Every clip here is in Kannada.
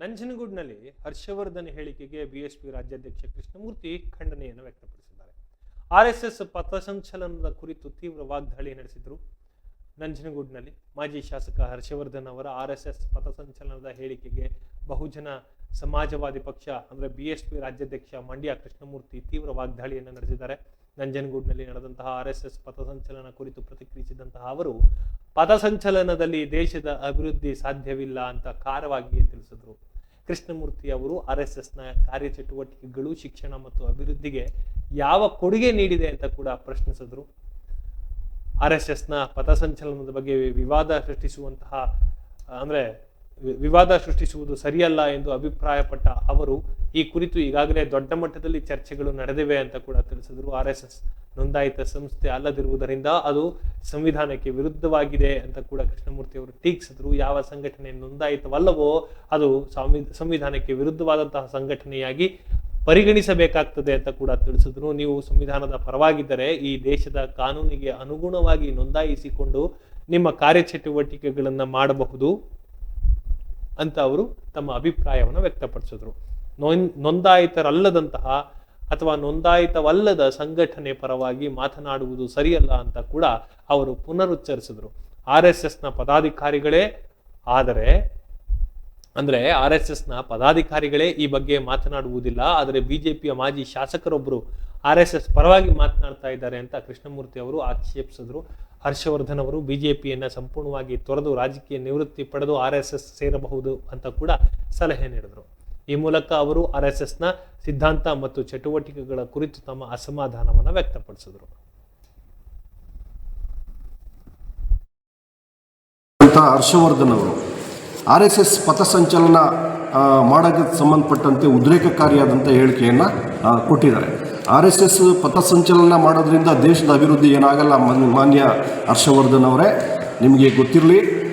ನಂಜನಗೂಡಿನಲ್ಲಿ ಹರ್ಷವರ್ಧನ್ ಹೇಳಿಕೆಗೆ ಬಿಎಸ್ಪಿ ರಾಜ್ಯಾಧ್ಯಕ್ಷ ಕೃಷ್ಣಮೂರ್ತಿ ಖಂಡನೆಯನ್ನು ವ್ಯಕ್ತಪಡಿಸಿದ್ದಾರೆ. ಆರ್ಎಸ್ಎಸ್ ಪಥಸಂಚಲನದ ಕುರಿತು ತೀವ್ರ ವಾಗ್ದಾಳಿ ನಡೆಸಿದರು. ನಂಜನಗೂಡಿನಲ್ಲಿ ಮಾಜಿ ಶಾಸಕ ಹರ್ಷವರ್ಧನ್ ಅವರ ಆರ್ಎಸ್ಎಸ್ ಪಥಸಂಚಲನದ ಹೇಳಿಕೆಗೆ ಬಹುಜನ ಸಮಾಜವಾದಿ ಪಕ್ಷ, ಅಂದ್ರೆ ಬಿಎಸ್ಪಿ ರಾಜ್ಯಾಧ್ಯಕ್ಷ ಮಂಡ್ಯ ಕೃಷ್ಣಮೂರ್ತಿ ತೀವ್ರ ವಾಗ್ದಾಳಿಯನ್ನು ನಡೆಸಿದ್ದಾರೆ. ನಂಜನಗೂಡಿನಲ್ಲಿ ನಡೆದಂತಹ ಆರ್ ಎಸ್ ಎಸ್ ಪಥಸಂಚಲನ ಕುರಿತು ಪ್ರತಿಕ್ರಿಯಿಸಿದಂತಹ ಅವರು ಪಥಸಂಚಲನದಲ್ಲಿ ದೇಶದ ಅಭಿವೃದ್ಧಿ ಸಾಧ್ಯವಿಲ್ಲ ಅಂತ ಖಾರವಾಗಿಯೇ ತಿಳಿಸಿದರು. ಕೃಷ್ಣಮೂರ್ತಿ ಅವರು ಆರ್ ಎಸ್ ಎಸ್ನ ಕಾರ್ಯಚಟುವಟಿಕೆಗಳು, ಶಿಕ್ಷಣ ಮತ್ತು ಅಭಿವೃದ್ಧಿಗೆ ಯಾವ ಕೊಡುಗೆ ನೀಡಿದೆ ಅಂತ ಕೂಡ ಪ್ರಶ್ನಿಸಿದ್ರು. ಆರ್ ಎಸ್ ಎಸ್ನ ಪಥಸಂಚಲನದ ಬಗ್ಗೆ ವಿವಾದ ಸೃಷ್ಟಿಸುವಂತಹ, ಅಂದ್ರೆ ವಿವಾದ ಸೃಷ್ಟಿಸುವುದು ಸರಿಯಲ್ಲ ಎಂದು ಅಭಿಪ್ರಾಯಪಟ್ಟ ಅವರು, ಈ ಕುರಿತು ಈಗಾಗಲೇ ದೊಡ್ಡ ಮಟ್ಟದಲ್ಲಿ ಚರ್ಚೆಗಳು ನಡೆದಿವೆ ಅಂತ ಕೂಡ ತಿಳಿಸಿದರು. ಆರ್ ಎಸ್ ಎಸ್ ನೋಂದಾಯಿತ ಸಂಸ್ಥೆ ಅಲ್ಲದಿರುವುದರಿಂದ ಅದು ಸಂವಿಧಾನಕ್ಕೆ ವಿರುದ್ಧವಾಗಿದೆ ಅಂತ ಕೂಡ ಕೃಷ್ಣಮೂರ್ತಿ ಅವರು ಟೀಕಿಸಿದ್ರು. ಯಾವ ಸಂಘಟನೆ ನೋಂದಾಯಿತವಲ್ಲವೋ ಅದು ಸಂವಿ- ಸಂವಿಧಾನಕ್ಕೆ ವಿರುದ್ಧವಾದಂತಹ ಸಂಘಟನೆಯಾಗಿ ಪರಿಗಣಿಸಬೇಕಾಗ್ತದೆ ಅಂತ ಕೂಡ ತಿಳಿಸಿದ್ರು. ನೀವು ಸಂವಿಧಾನದ ಪರವಾಗಿದ್ದರೆ ಈ ದೇಶದ ಕಾನೂನಿಗೆ ಅನುಗುಣವಾಗಿ ನೋಂದಾಯಿಸಿಕೊಂಡು ನಿಮ್ಮ ಕಾರ್ಯಚಟುವಟಿಕೆಗಳನ್ನು ಮಾಡಬಹುದು. ಅಂತ ಅವರು ತಮ್ಮ ಅಭಿಪ್ರಾಯವನ್ನು ವ್ಯಕ್ತಪಡಿಸಿದ್ರು. ನೋಂದಾಯಿತರಲ್ಲದಂತಹ ಅಥವಾ ನೋಂದಾಯಿತವಲ್ಲದ ಸಂಘಟನೆ ಪರವಾಗಿ ಮಾತನಾಡುವುದು ಸರಿಯಲ್ಲ ಅಂತ ಕೂಡ ಅವರು ಪುನರುಚ್ಚರಿಸಿದ್ರು. ಆರ್ ಎಸ್ ಎಸ್ನ ಪದಾಧಿಕಾರಿಗಳೇ ಆದರೆ, ಅಂದ್ರೆ ಆರ್ ಎಸ್ ಎಸ್ನ ಪದಾಧಿಕಾರಿಗಳೇ ಈ ಬಗ್ಗೆ ಮಾತನಾಡುವುದಿಲ್ಲ, ಆದರೆ ಬಿಜೆಪಿಯ ಮಾಜಿ ಶಾಸಕರೊಬ್ಬರು ಆರ್ ಎಸ್ ಎಸ್ ಪರವಾಗಿ ಮಾತನಾಡ್ತಾ ಇದ್ದಾರೆ ಅಂತ ಕೃಷ್ಣಮೂರ್ತಿ ಅವರು ಆಕ್ಷೇಪಿಸಿದ್ರು. ಹರ್ಷವರ್ಧನ್ ಅವರು ಬಿಜೆಪಿಯನ್ನ ಸಂಪೂರ್ಣವಾಗಿ ತೊರೆದು ರಾಜಕೀಯ ನಿವೃತ್ತಿ ಪಡೆದು ಆರ್ ಎಸ್ ಎಸ್ ಸೇರಬಹುದು ಅಂತ ಕೂಡ ಸಲಹೆ ನೀಡಿದರು. ಈ ಮೂಲಕ ಅವರು ಆರ್ ಎಸ್ ಎಸ್ನ ಸಿದ್ಧಾಂತ ಮತ್ತು ಚಟುವಟಿಕೆಗಳ ಕುರಿತು ತಮ್ಮ ಅಸಮಾಧಾನವನ್ನು ವ್ಯಕ್ತಪಡಿಸಿದರು. ಹರ್ಷವರ್ಧನ್ ಅವರು ಆರ್ ಎಸ್ ಎಸ್ ಪಥಸಂಚಲನ ಮಾಡೋಕ್ಕೆ ಸಂಬಂಧಪಟ್ಟಂತೆ ಉದ್ರೇಕಕಾರಿಯಾದಂಥ ಹೇಳಿಕೆಯನ್ನು ಕೊಟ್ಟಿದ್ದಾರೆ. ಆರ್ ಎಸ್ ಎಸ್ ಪಥಸಂಚಲನ ಮಾಡೋದ್ರಿಂದ ದೇಶದ ಅಭಿವೃದ್ಧಿ ಏನಾಗಲ್ಲ ಮಾನ್ಯ- ಹರ್ಷವರ್ಧನ್ ಅವರೇ. ನಿಮಗೆ ಗೊತ್ತಿರಲಿ,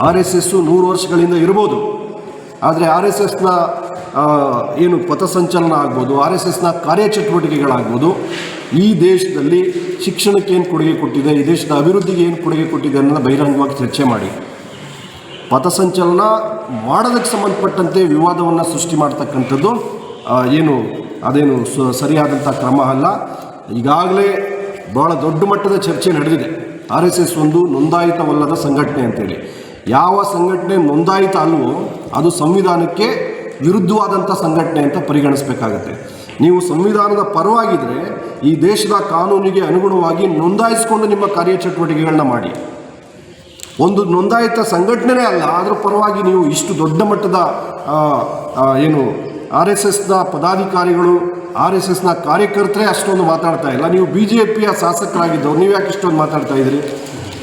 ಆರ್ ಎಸ್ ಎಸ್ಸು ನೂರು ವರ್ಷಗಳಿಂದ ಇರ್ಬೋದು. ಆದರೆ ಆರ್ ಎಸ್ ಎಸ್ನ ಏನು ಪಥಸಂಚಲನ ಆಗ್ಬೋದು, ಆರ್ ಎಸ್ ಎಸ್ನ ಕಾರ್ಯಚಟುವಟಿಕೆಗಳಾಗ್ಬೋದು, ಈ ದೇಶದಲ್ಲಿ ಶಿಕ್ಷಣಕ್ಕೆ ಏನು ಕೊಡುಗೆ ಕೊಟ್ಟಿದೆ, ಈ ದೇಶದ ಅಭಿವೃದ್ಧಿಗೆ ಏನು ಕೊಡುಗೆ ಕೊಟ್ಟಿದೆ ಅನ್ನೋದನ್ನ ಬಹಿರಂಗವಾಗಿ ಚರ್ಚೆ ಮಾಡಿ. ಪಥಸಂಚಲನ ಮಾಡೋದಕ್ಕೆ ಸಂಬಂಧಪಟ್ಟಂತೆ ವಿವಾದವನ್ನು ಸೃಷ್ಟಿ ಮಾಡ್ತಕ್ಕಂಥದ್ದು ಏನು, ಅದೇನು ಸರಿಯಾದಂಥ ಕ್ರಮ ಅಲ್ಲ. ಈಗಾಗಲೇ ಭಾಳ ದೊಡ್ಡ ಮಟ್ಟದ ಚರ್ಚೆ ನಡೆದಿದೆ. ಆರ್ ಎಸ್ ಎಸ್ ಒಂದು ನೋಂದಾಯಿತವಲ್ಲದ ಸಂಘಟನೆ ಅಂತೇಳಿ. ಯಾವ ಸಂಘಟನೆ ನೋಂದಾಯಿತ ಅಲ್ವೋ, ಅದು ಸಂವಿಧಾನಕ್ಕೆ ವಿರುದ್ಧವಾದಂಥ ಸಂಘಟನೆ ಅಂತ ಪರಿಗಣಿಸಬೇಕಾಗತ್ತೆ. ನೀವು ಸಂವಿಧಾನದ ಪರವಾಗಿದ್ದರೆ ಈ ದೇಶದ ಕಾನೂನಿಗೆ ಅನುಗುಣವಾಗಿ ನೋಂದಾಯಿಸಿಕೊಂಡು ನಿಮ್ಮ ಕಾರ್ಯಚಟುವಟಿಕೆಗಳನ್ನ ಮಾಡಿ. ಒಂದು ನೋಂದಾಯಿತ ಸಂಘಟನೆ ಅಲ್ಲ ಅದರ ಪರವಾಗಿ ನೀವು ಇಷ್ಟು ದೊಡ್ಡ ಮಟ್ಟದ ಏನು, ಆರ್ ಎಸ್ ಎಸ್ನ ಪದಾಧಿಕಾರಿಗಳು, ಆರ್ ಎಸ್ ಎಸ್ನ ಕಾರ್ಯಕರ್ತರೇ ಅಷ್ಟೊಂದು ಮಾತಾಡ್ತಾ ಇಲ್ಲ. ನೀವು ಬಿ ಜೆ ಪಿಯ ಶಾಸಕರಾಗಿದ್ದವ್ರು, ನೀವು ಯಾಕೆ ಇಷ್ಟೊಂದು ಮಾತಾಡ್ತಾ ಇದ್ದೀರಿ?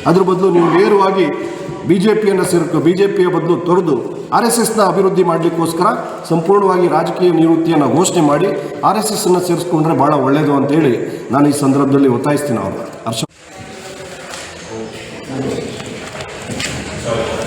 ಅದ್ರ ಬದಲು ನೀವು ನೇರವಾಗಿ ಬಿ ಜೆ ಪಿಯನ್ನು ಸೇರ್ಕೊ ಬಿ ಜೆ ಪಿಯ ಬದಲು ತೊರೆದು ಆರ್ ಎಸ್ ಎಸ್ನ ಅಭಿವೃದ್ಧಿ ಮಾಡಲಿಕ್ಕೋಸ್ಕರ ಸಂಪೂರ್ಣವಾಗಿ ರಾಜಕೀಯ ನಿವೃತ್ತಿಯನ್ನು ಘೋಷಣೆ ಮಾಡಿ ಆರ್ ಎಸ್ ಎಸ್ಸನ್ನು ಸೇರಿಸ್ಕೊಂಡ್ರೆ ಭಾಳ ಒಳ್ಳೆಯದು ಅಂತೇಳಿ ನಾನು ಈ ಸಂದರ್ಭದಲ್ಲಿ ಒತ್ತಾಯಿಸ್ತೀನಿ ಅವರು ಹರ್ಷ So